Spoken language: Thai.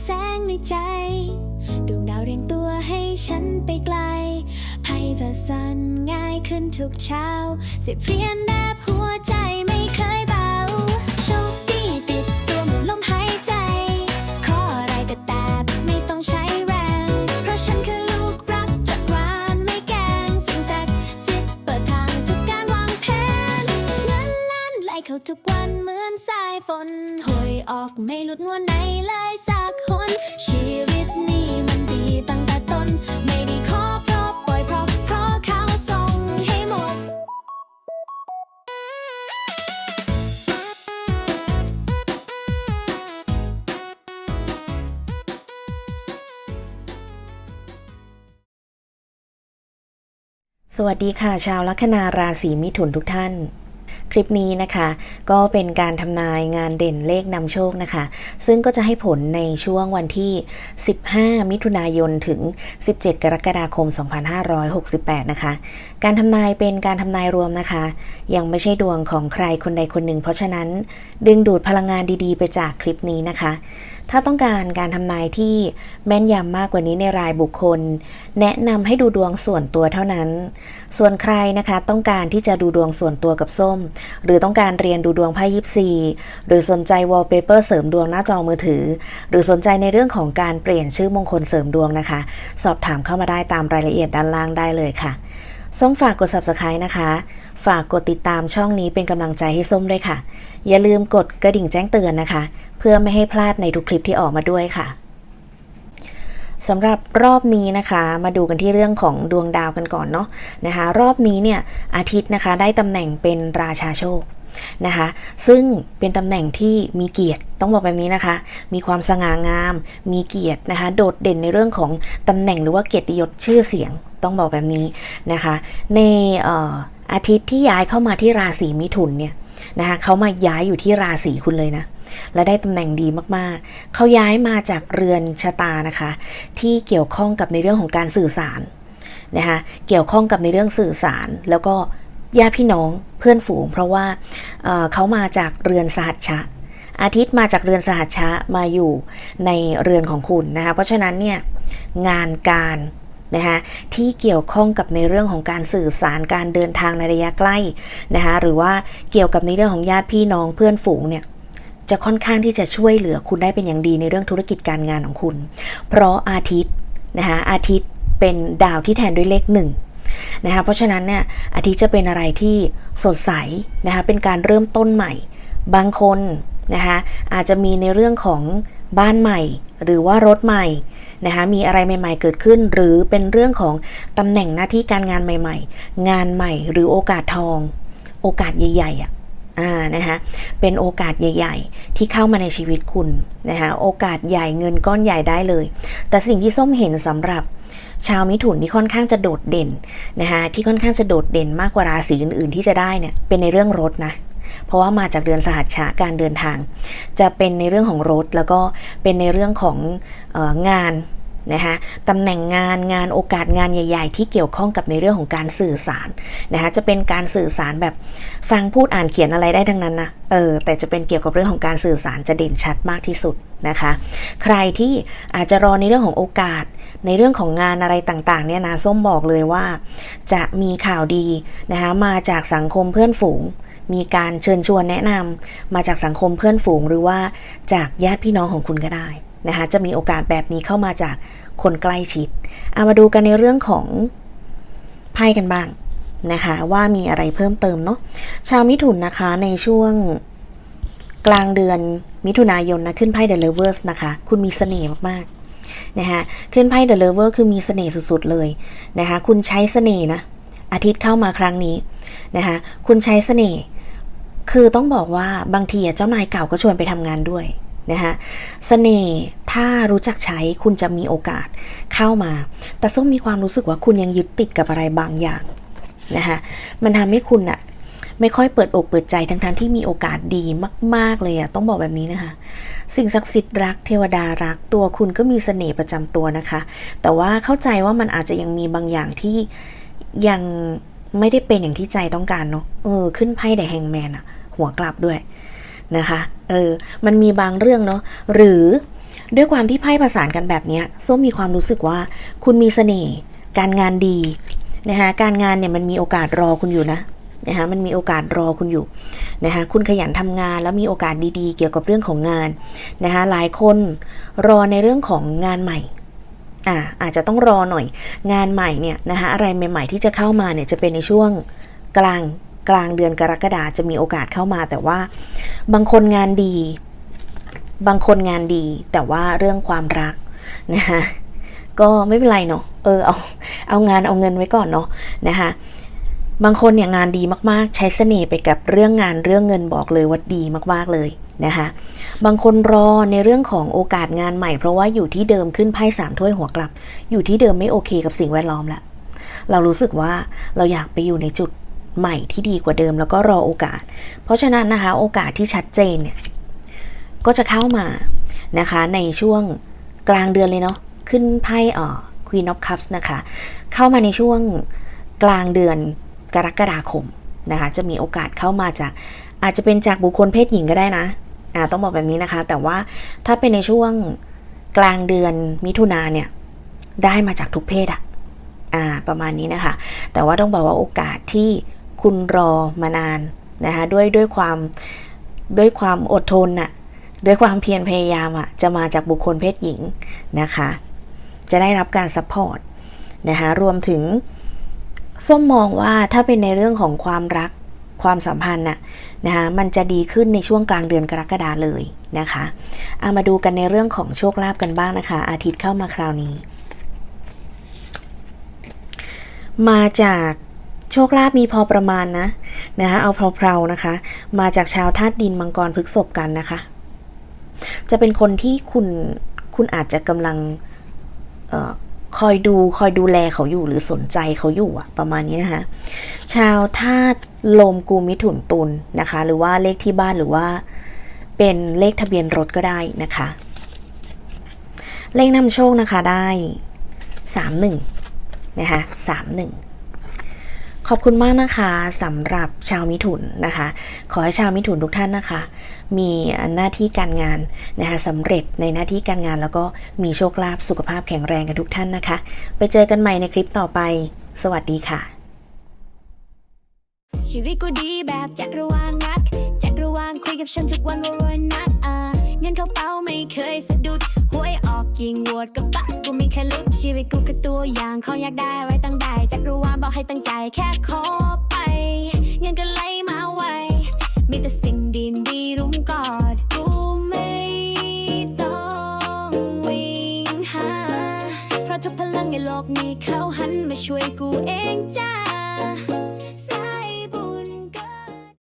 แสงในใจ ดวงดาวเรียงตัวให้ฉันไปไกลให้เธอสั่นง่ายขึ้นทุกเช้าสิเพียนแดบหัว เข้าทุกวันเหมือนสายฝนหวยออกไม่หลุดงวดไหนเลยสักคนชีวิตนี้มันดีตั้งแต่ต้น ไม่ได้ขอเพราะปล่อยเพราะเพราะเขาส่งให้หมด สวัสดีค่ะ ชาวลัคนาราศีมิถุนทุกท่าน คลิปนี้นะคะ ก็เป็นการทำนายงานเด่นเลขนำโชคนะคะ ซึ่งก็จะให้ผลในช่วงวันที่ 15 มิถุนายนถึง 17 กรกฎาคม 2568 นะคะ การทำนายเป็นการทำนายรวมนะคะ ยังไม่ใช่ดวงของใครคนใดคนหนึ่ง เพราะฉะนั้น ดึงดูดพลังงานดีๆ ไปจากคลิปนี้นะคะ ถ้าต้องการการทำนายที่แม่นยำมากกว่านี้ในรายบุคคล แนะนำให้ดูดวงส่วนตัวเท่านั้น ส่วนใครนะคะต้องการที่จะดูดวงส่วนตัวกับส้ม หรือต้องการเรียนดูดวงไพ่ยิปซีหรือสนใจวอลเปเปอร์เสริมดวงหน้าจอมือถือ หรือสนใจในเรื่องของการเปลี่ยนชื่อมงคลเสริมดวงนะคะ สอบถามเข้ามาได้ตามรายละเอียดด้านล่างได้เลยค่ะส้มฝากกด subscribe นะคะ ฝากกดติดตามช่องนี้เป็นกำลังใจให้ส้มด้วยค่ะ อย่าลืมกดกระดิ่งแจ้งเตือนนะคะ เพื่อไม่ให้พลาดในทุกคลิปที่ออกมาด้วยค่ะสำหรับรอบนี้นะคะมาดูกันที่เรื่องของดวงดาวกันก่อนเนาะนะคะ รอบนี้เนี่ยอาทิตย์นะคะได้ตำแหน่งเป็นราชาโชคนะคะซึ่งเป็นตำแหน่งที่มีเกียรติต้องบอกแบบนี้นะคะ มีความสง่างาม มีเกียรตินะคะ โดดเด่นในเรื่องของตำแหน่งหรือว่าเกียรติยศชื่อเสียงต้องบอกแบบนี้นะคะ ในอออาทิตย์ที่ย้ายเข้ามาที่ราศีมิถุนเนี่ย นะคะเขามาย้ายอยู่ที่ราศีคุณเลยนะ และได้ตำแหน่งดีมากๆ เขาย้ายมาจากเรือนชะตานะคะ ที่เกี่ยวข้องกับในเรื่องของการสื่อสารนะคะเกี่ยวข้องกับในเรื่องสื่อสารแล้วก็ญาติพี่น้องเพื่อนฝูง เพราะว่าเเขามาจากเรือนสหัชชะ อาทิตย์มาจากเรือนสหัชชะมาอยู่ในเรือนของคุณนะคะเพราะฉะนั้นเนี่ยงานการ นะคะที่เกี่ยวข้องกับในเรื่องของการสื่อสารการเดินทางในระยะใกล้นะคะหรือว่าเกี่ยวกับในเรื่องของญาติพี่น้องเพื่อนฝูงเนี่ยจะค่อนข้างที่จะช่วยเหลือคุณได้เป็นอย่างดีในเรื่องธุรกิจการงานของคุณ เพราะอาทิตย์นะคะอาทิตย์เป็นดาวที่แทนด้วยเลขหนึ่งนะคะเพราะฉะนั้นเนี่ยอาทิตย์จะเป็นอะไรที่สดใสนะคะเป็นการเริ่มต้นใหม่ บางคนนะคะอาจจะมีในเรื่องของบ้านใหม่ หรือว่ารถใหม่ นะคะมีอะไรใหม่ๆเกิดขึ้น หรือเป็นเรื่องของตำแหน่งหน้าที่การงานใหม่ ๆ งานใหม่หรือโอกาสทอง โอกาสใหญ่ๆอะอ่านะคะเป็นโอกาสใหญ่ ๆ ที่เข้ามาในชีวิตคุณนะคะโอกาสใหญ่เงินก้อนใหญ่ได้เลย แต่สิ่งที่ส้มเห็นสำหรับชาวมิถุนที่ค่อนข้างจะโดดเด่นนะคะที่ค่อนข้างจะโดดเด่นมากกว่าราศีอื่นๆที่จะได้เนี่ยเป็นในเรื่องรถนะ ราะว่ามาจากเดือนสหัสชะการเดินทาง จะเป็นในเรื่องของรถแล้วก็เป็นในเรื่องของอองานนะคะตำแหน่งงานงานโอกาสงานใหญ่ ๆ ที่เกี่ยวข้องกับในเรื่องของการสื่อสารนะคะจะเป็นการสื่อสารแบบฟังพูดอ่านเขียนอะไรได้ทั้งนั้นนะเออแต่จะเป็นเกี่ยวกับเรื่องของการสื่อสารจะเด่นชัดมากที่สุดนะคะ ใครที่อาจจะรอในเรื่องของโอกาสในเรื่องของงานอะไรต่างๆเนี่ยนะส้มบอกเลยว่า จะมีข่าวดีนะคะมาจากสังคมเพื่อนฝูง มีการเชิญชวนแนะนำมาจากสังคมเพื่อนฝูงหรือว่าจากญาติพี่น้องของคุณก็ได้นะคะจะมีโอกาสแบบนี้เข้ามาจากคนใกล้ชิดเอามาดูกันในเรื่องของไพ่กันบ้างนะคะว่ามีอะไรเพิ่มเติมเนาะชาวมิถุนนะคะในช่วงกลางเดือนมิถุนายนนะขึ้นไพ่ The Lovers นะคะ คุณมีเสน่ห์มากๆนะคะขึ้นไพ่ The Lover คือมีเสน่ห์สุดๆเลยนะคะคุณใช้เสน่ห์นะอาทิตย์เข้ามาครั้งนี้นะคะคุณใช้เสน่ห์ คือต้องบอกว่าบางทีเจ้านายเก่าก็ชวนไปทำงานด้วยนะคะเสน่ห์ถ้ารู้จักใช้คุณจะมีโอกาสเข้ามา แต่ส้มมีความรู้สึกว่าคุณยังยึดติดกับอะไรบางอย่างนะคะมันทำให้คุณอะไม่ค่อยเปิดอกเปิดใจทั้งๆทที่มีโอกาสดีมาก ๆ เลยอะต้องบอกแบบนี้นะคะ สิ่งศักดิ์สิทธิ์รักเทวดารักตัวคุณก็มีเสน่ห์ประจำตัวนะคะ แต่ว่าเข้าใจว่ามันอาจจะยังมีบางอย่างที่ยังไม่ได้เป็นอย่างที่ใจต้องการเนาะเออขึ้นไพ่แต่แฮงแมนอะ หัวกลับด้วยนะคะ เออ มันมีบางเรื่องเนาะ หรือด้วยความที่ไพ่ประสานกันแบบนี้ส้มมีความรู้สึกว่า คุณมีเสน่ห์การงานดีนะคะการงานเนี่ยมันมีโอกาสรอคุณอยู่นะนะคะมันมีโอกาสรอคุณอยู่นะคะคุณขยันทำงานแล้วมีโอกาสดีๆ เกี่ยวกับเรื่องของงานนะคะหลายคนรอในเรื่องของงานใหม่อ่าอาจจะต้องรอหน่อยงานใหม่เนี่ยนะคะอะไรใหม่ ๆ ที่จะเข้ามาเนี่ยจะเป็นในช่วงกลาง กลางเดือนกรกฎาจะมีโอกาสเข้ามา แต่ว่าบางคนงานดี บางคนงานดี แต่ว่าเรื่องความรักนะคะก็ไม่เป็นไรเนาะเออเอาเอางานเอาเงินไว้ก่อนเนาะนะคะบางคนเนี่ยงานดีมากๆ ใช้เสน่ห์ไปกับเรื่องงานเรื่องเงินบอกเลยว่าดีมากๆเลยนะคะบางคนรอในเรื่องของโอกาสงานใหม่ เพราะว่าอยู่ที่เดิมขึ้นไพ่สามถ้วยหัวกลับ อยู่ที่เดิมไม่โอเคกับสิ่งแวดล้อมละเรารู้สึกว่าเราอยากไปอยู่ในจุด ใหม่ที่ดีกว่าเดิมแล้วก็รอโอกาส เพราะฉะนั้นนะคะโอกาสที่ชัดเจนเนี่ยก็จะเข้ามานะคะในช่วงกลางเดือนเลยเนาะขึ้นไพ่เอ่อ Queen of Cups นะคะ เข้ามาในช่วงกลางเดือนกรกฎาคมนะคะจะมีโอกาสเข้ามาจากอาจจะเป็นจากบุคคลเพศหญิงก็ได้นะอ่าต้องบอกแบบนี้นะคะ แต่ว่าถ้าเป็นในช่วงกลางเดือนมิถุนาเนี่ยได้มาจากทุกเพศอะอ่าประมาณนี้นะคะ แต่ว่าต้องบอกว่าโอกาสที่ คุณรอมานานนะคะด้วยด้วยความด้วยความอดทนน่ะด้วยความเพียรพยายามอะจะมาจากบุคคลเพศหญิงนะคะ จะได้รับการซัพพอร์ตนะคะรวมถึงส้มมองว่าถ้าเป็นในเรื่องของความรักความสัมพันธ์น่ะนะคะมันจะดีขึ้นในช่วงกลางเดือนกรกฎาเลยนะคะเอามาดูกันในเรื่องของโชคลาภกันบ้างนะคะ อาทิตย์เข้ามาคราวนี้ มาจาก โชคลาภมีพอประมาณนะนะคะเอาเพลาๆนะคะ มาจากชาวธาตุดินมังกรพฤกษภกันนะคะ จะเป็นคนที่คุณคุณอาจจะกำลังออคอยดูคอยดูแลเขาอยู่หรือสนใจเขาอยู่อะประมาณนี้นะคะ ชาวธาตุลมกูมิถุนตุลนะคะ หรือว่าเลขที่บ้านหรือว่า เป็นเลขทะเบียนรถก็ได้นะคะ เลขนำโชคนะคะได้สามหนึ่งนะคะสามหนึ่ง ขอบคุณมากนะคะสำหรับชาวมิถุนนะคะ ขอให้ชาวมิถุนทุกท่านนะคะ มีหน้าที่การงานนะคะสำเร็จในหน้าที่การงานแล้วก็มีโชคลาภสุขภาพแข็งแรงกันทุกท่านนะคะ ไปเจอกันใหม่ในคลิปต่อไป สวัสดีค่ะ ชีวิตกูดีแบบจักรวาลรักจักรวาลคุยกับฉันทุกวันว่ารวยนักอ่าเงินเข้าเป้าไม่เคยสะดุดหวยออกยิงวตกับปะ ชีวิตกูคือตัวอย่างเขาอยากได้ไว้ตั้งใดจักรวาลบอกให้ตั้งใจแค่ขอ